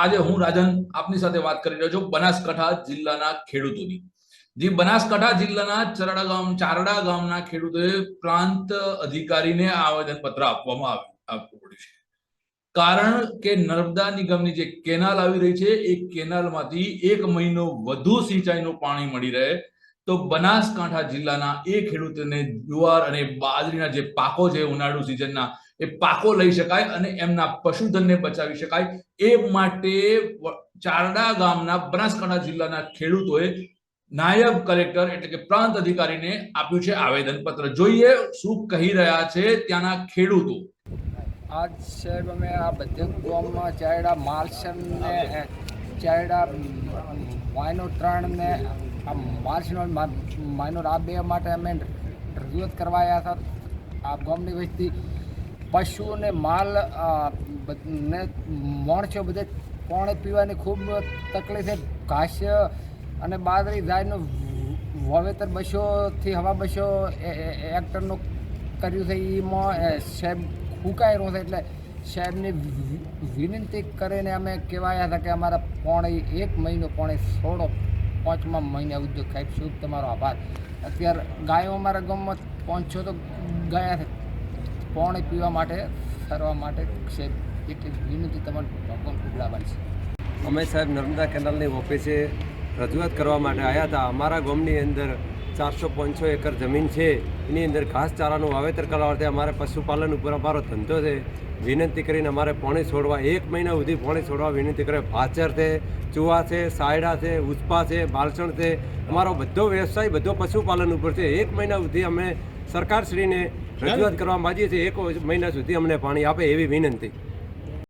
આજે હું રાજન આપની સાથે વાત કરી રહ્યો છું બનાસકાંઠા જિલ્લાના ખેડૂતોની. જે બનાસકાંઠા જિલ્લાના ચરડા ગામ, ચારડા ગામના ખેડૂતોએ પ્રાંત અધિકારીને આવેદન પત્ર આપવામાં આપવું પડ્યું છે. કારણ કે નર્મદા નિગમની જે કેનાલ આવી રહી છે, એ કેનાલમાંથી એક મહિનો વધુ સિંચાઈનું પાણી મળી રહે, તો બનાસકાંઠા જિલ્લાના એ ખેડૂતોને જુવાર અને બાજરીના જે પાકો છે, ઉનાળુ સિઝનના એ પાકો લઈ શકાય અને એમના પશુધનને બચાવી શકાય. એ માટે ચારડા ગામના, બનાસકાંઠા જિલ્લાના ખેડૂતોએ નાયબ કલેક્ટર એટલે કે પ્રાંત અધિકારીને આપ્યું છે આવેદન પત્ર જોઈએ શું કહી રહ્યા છે ત્યાંના ખેડૂતો. આજ સાહેબ અમે આ બધે ગામમાં ચારડા માલસન ને માયનો ત્રણને, આ માર્ચનો માયનો આ બે માટે અમે રજૂઆત કરવા આવ્યા હતા. આ ગામની વસ્તી પશુ ને માલ ને માણસો બધે પાણી પીવાની ખૂબ તકલીફ છે. ઘાસ અને બાદરી ગાયનું વાવેતર બસોથી હવા બસો એક્ટરનું કર્યું છે. એમાં સાહેબ ફૂંકાઈ છે એટલે સાહેબની વિનંતી કરીને અમે કહેવાયા હતા કે અમારા પોણે એક મહિનો, પોણે સોળો, પાંચમા મહિને ઉદ્યોગ ખાઈ શુભ તમારો આભાર. અત્યારે ગાયો અમારા ગામમાં પાંચસો તો ગયા છે. પાણી પીવા માટે, ફરવા માટે છે. એટલી વિનંતી તમારે, ભગવાન ખૂબ લાવવાની છે. અમે સાહેબ નર્મદા કેનાલની ઓફિસે રજૂઆત કરવા માટે આવ્યા હતા. અમારા ગામની અંદર ચારસો પાંચસો એકર જમીન છે. એની અંદર ઘાસચારાનું વાવેતર કરવા માટે અમારે પશુપાલન ઉપર અમારો ધંધો છે. વિનંતી કરીને અમારે પાણી છોડવા, એક મહિના સુધી પાણી છોડવા વિનંતી કરે. ભાચર છે, ચૂવા છે, સાયડા છે, ઉસ્પા છે, બાલસણ છે. અમારો બધો વ્યવસાય, બધો પશુપાલન ઉપર છે. એક મહિના સુધી અમે સરકારશ્રીને રજૂઆત કરવા માંગીએ છીએ એક મહિના સુધી અમને પાણી આપે એવી વિનંતી.